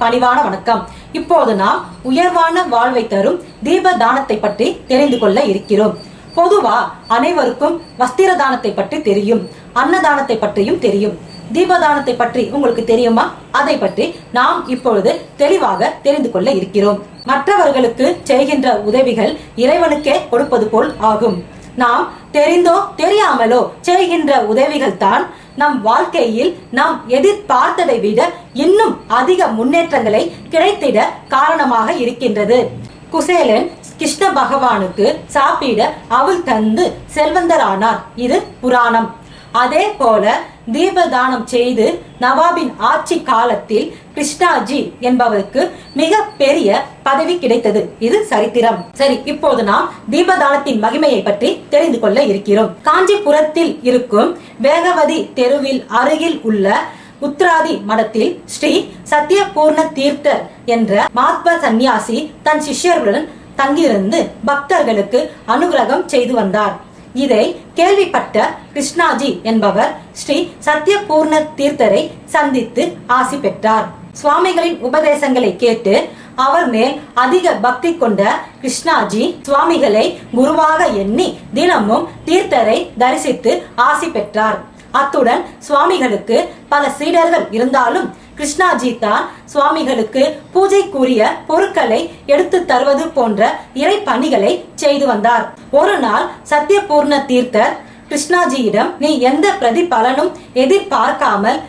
பணிவான வணக்கம். இப்போது நாம் உயர்வான வாழ்வை தரும் தீப தானத்தை பற்றி தெரிந்து கொள்ள இருக்கிறோம். பொதுவா அனைவருக்கும் வஸ்திர தானத்தை பற்றி தெரியும் அன்னதானத்தை பற்றியும் தெரியும். தீபதானத்தை பற்றி உங்களுக்கு தெரியுமா? அதை பற்றி நாம் இப்பொழுது தெளிவாக தெரிந்து கொள்ள இருக்கிறோம். மற்றவர்களுக்கு செய்கின்ற உதவிகள் இறைவனுக்கே கொடுப்பது போல் ஆகும். நாம் தெரிந்தோ தெரியாமலோ செய்கின்ற உதவிகள் தான் நம் வாழ்க்கையில் நாம் எதிர்பார்த்ததை விட இன்னும் அதிக முன்னேற்றங்களை கிடைத்திட காரணமாக இருக்கின்றது. குசேலன் கிருஷ்ண பகவானுக்கு சாப்பிட அவள் தந்து செல்வந்தரானார். இது புராணம். அதே போல தீபதானம் செய்து நவாபின் ஆட்சி காலத்தில் கிருஷ்ணாஜி என்பவருக்கு மிக பெரிய பதவி கிடைத்தது. இது சரித்திரம். சரி இப்போது நாம் தீபதானத்தின் மகிமையை பற்றி தெரிந்து கொள்ள இருக்கிறோம். காஞ்சிபுரத்தில் இருக்கும் வேகவதி தெருவில் அருகில் உள்ள உத்ராதி மடத்தில் ஸ்ரீ சத்யபூர்ண தீர்த்தர் என்ற மாத்ம சந்நியாசி தன் சிஷ்யர்களுடன் தங்கியிருந்து பக்தர்களுக்கு அனுகிரகம் செய்து வந்தார். இதை கேள்விப்பட்ட கிருஷ்ணாஜி என்பவர் ஸ்ரீ சத்யபூர்ண தீர்த்தரை சந்தித்து ஆசி பெற்றார். சுவாமிகளின் உபதேசங்களை கேட்டு அவர் மேல் அதிக பக்தி கொண்ட கிருஷ்ணாஜி சுவாமிகளை குருவாக எண்ணி தினமும் தீர்த்தரை தரிசித்து ஆசி பெற்றார். அத்துடன் சுவாமிகளுக்கு பல சீடர்கள் இருந்தாலும் கிருஷ்ணாஜி தான் சுவாமிகளுக்கு பூஜைக்குரிய பொருட்களை எடுத்து தருவது போன்ற இறை பணிகளை செய்து வந்தார். ஒரு நாள் சத்யபூர்ண தீர்த்தர் கிருஷ்ணாஜியிடம் நீ எந்த பிரதிபலனும் எதிர்பார்க்காமல்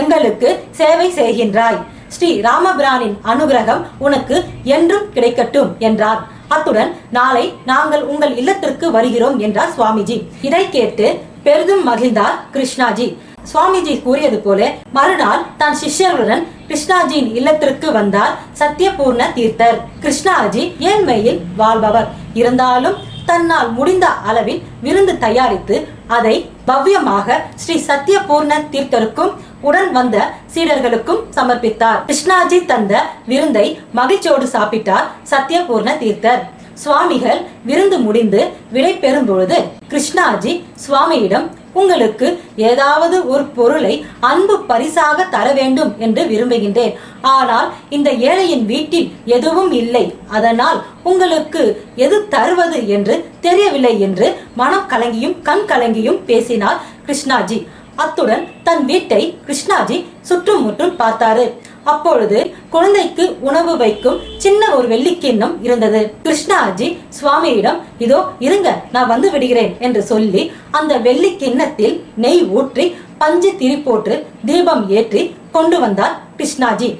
எங்களுக்கு சேவை செய்கின்றாய். ஸ்ரீ ராமபிரானின் அனுகிரகம் உனக்கு என்றும் கிடைக்கட்டும் என்றார். அத்துடன் நாளை நாங்கள் உங்கள் இல்லத்திற்கு வருகிறோம் என்றார் சுவாமிஜி. இதை கேட்டு பெரிதும் மகிழ்ந்தார் கிருஷ்ணாஜி. சுவாமிஜி கூறியது போல மறுநாள் தன் சிஷ்யர்களுடன் கிருஷ்ணாஜியின் இல்லத்திற்கு வந்தார் சத்யபூர்ண தீர்த்தர். கிருஷ்ணாஜி ஏழ்மையில் வாழ்பவர். இருந்தாலும் தன்னால் முடிந்த அளவில் விருந்து தயாரித்து அதை பவ்யமாக ஸ்ரீ சத்யபூர்ண தீர்த்தருக்கும் உடன் வந்த சீடர்களுக்கும் சமர்ப்பித்தார். கிருஷ்ணாஜி தந்த விருந்தை மகிழ்ச்சியோடு சாப்பிட்டார் சத்யபூர்ண தீர்த்தர். சுவாமிகள் விருந்து முடிந்து விடை பெறும் பொழுது கிருஷ்ணாஜி சுவாமியிடம் உங்களுக்கு ஏதாவது ஒரு பொருளை அன்பு பரிசாக தர வேண்டும் என்று விரும்புகின்றேன். ஆனால் இந்த ஏழையின் வீட்டில் எதுவும் இல்லை. அதனால் உங்களுக்கு எது தருவது என்று தெரியவில்லை என்று மனம் கலங்கியும் கண் கலங்கியும் பேசினார் கிருஷ்ணாஜி. அத்துடன் தன் வீட்டை கிருஷ்ணாஜி சுற்றும் முற்றும் பார்த்தாரு. அப்பொழுது குழந்தைக்கு உணவு வைக்கும் சின்ன ஒரு வெள்ளிக்கிண்ணம் இருந்தது. கிருஷ்ணாஜி சுவாமியிடம் இதோ இருங்க நான் வந்து விடுகிறேன் என்று சொல்லி அந்த வெள்ளி கிண்ணத்தில் நெய் ஊற்றி பஞ்சு திரி போட்டு தீபம் ஏற்றி கொண்டு வந்தார் கிருஷ்ணாஜி.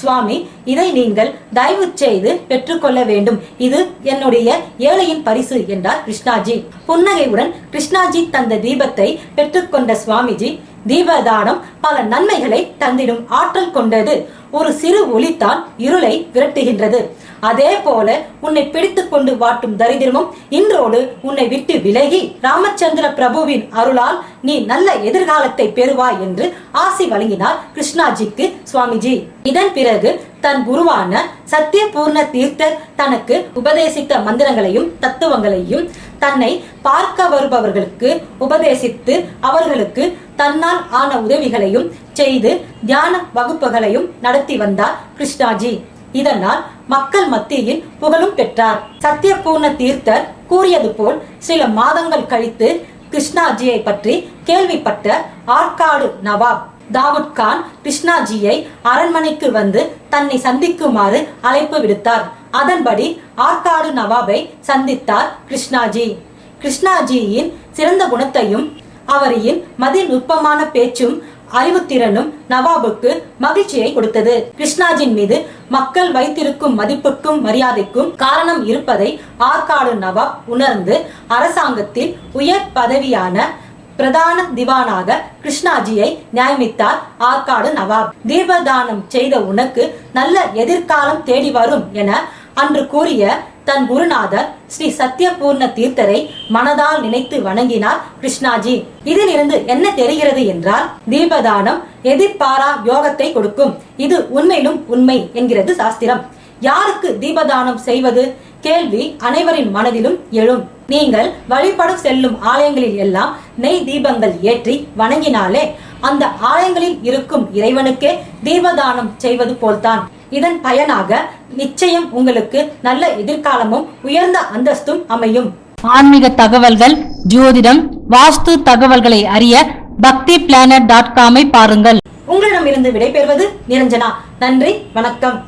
சுவாமி இதை நீங்கள் தயவு செய்து பெற்றுக்கொள்ள வேண்டும். இது என்னுடைய ஏழையின் பரிசு என்றார் கிருஷ்ணாஜி. புன்னகையுடன் கிருஷ்ணாஜி தந்த தீபத்தை பெற்றுக்கொண்ட சுவாமிஜி தீபதானம் பல நன்மைகளை தந்திடும் ஆற்றல் கொண்டது. ஒரு சிறு ஒளித்தான் இருளை விரட்டுகின்றது. அதே போல உன்னை பிடித்துக் கொண்டு வாட்டும் தரித்திரமும் இன்றோடு உன்னை விட்டு விலகி ராமச்சந்திர பிரபுவின் அருளால் நீ நல்ல எதிர்காலத்தை பெறுவாய் என்று ஆசி வழங்கினார் கிருஷ்ணாஜிக்கு சுவாமிஜி. இதன் பிறகு தன் குருவான சத்யபூர்ண தீர்த்தர் தனக்கு உபதேசித்த மந்திரங்களையும் தத்துவங்களையும் தன்னை பார்க்க வருபவர்களுக்கு உபதேசித்து அவர்களுக்கு தன்னால் ஆன உதவிகளையும் செய்து தியான வகுப்புகளையும் நடத்தி வந்தார் கிருஷ்ணாஜி. இதனால் மக்கள் மத்தியில் புகழும் பெற்றார். சத்யபூர்ண தீர்த்தர் கூறியது போல் சில மாதங்கள் கழித்து கிருஷ்ணாஜியை பற்றி கேள்விப்பட்ட ஆற்காடு நவாப் தாவூத் கான் கிருஷ்ணாஜியை அரண்மனைக்கு வந்து தன்னை சந்திக்குமாறு அழைப்பு விடுத்தார். அதன்படி ஆற்காடு நவாபை சந்தித்தார் கிருஷ்ணாஜி. கிருஷ்ணாஜியின் சிறந்த குணத்தையும் அவரின் மதி நுட்பமான பேச்சும் அறிவுத்திறனும் நவாபுக்கு மகிழ்ச்சியை கொடுத்தது. கிருஷ்ணாஜின் மீது மக்கள் வைத்திருக்கும் மதிப்புக்கும் மரியாதைக்கும் காரணம் இருப்பதை ஆற்காடு நவாப் உணர்ந்து அரசாங்கத்தில் உயர் பதவியான பிரதான திவானாக கிருஷ்ணாஜியை நியமித்தார் ஆற்காடு நவாப். தீபதானம் செய்த உனக்கு நல்ல எதிர்காலம் தேடி வரும் என அன்று கூறிய தன் குருநாதர் ஸ்ரீ சத்யபூர்ண தீர்த்தரை மனதால் நினைத்து வணங்கினார் கிருஷ்ணாஜி. இதிலிருந்து என்ன தெரிகிறது என்றால் தீபதானம் எதிர்பாரா யோகத்தை கொடுக்கும். இது உண்மையிலும் உண்மை என்கிறது சாஸ்திரம். யாருக்கு தீபதானம் செய்வது? கேள்வி அனைவரின் மனதிலும் எழும். நீங்கள் வழிபடும் செல்லும் ஆலயங்களில் எல்லாம் நெய் தீபங்கள் ஏற்றி வணங்கினாலே அந்த ஆலயங்களில் இருக்கும் இறைவனுக்கே தீபதானம் செய்வது போல்தான். இதன் பயனாக நிச்சயம் உங்களுக்கு நல்ல எதிர்காலமும் உயர்ந்த அந்தஸ்தும் அமையும். ஆன்மீக தகவல்கள் ஜோதிடம் வாஸ்து தகவல்களை அறிய பக்தி பிளானட் டாட் காமை பாருங்கள். உங்களிடமிருந்து விடைபெறுவது நிரஞ்சனா. நன்றி வணக்கம்.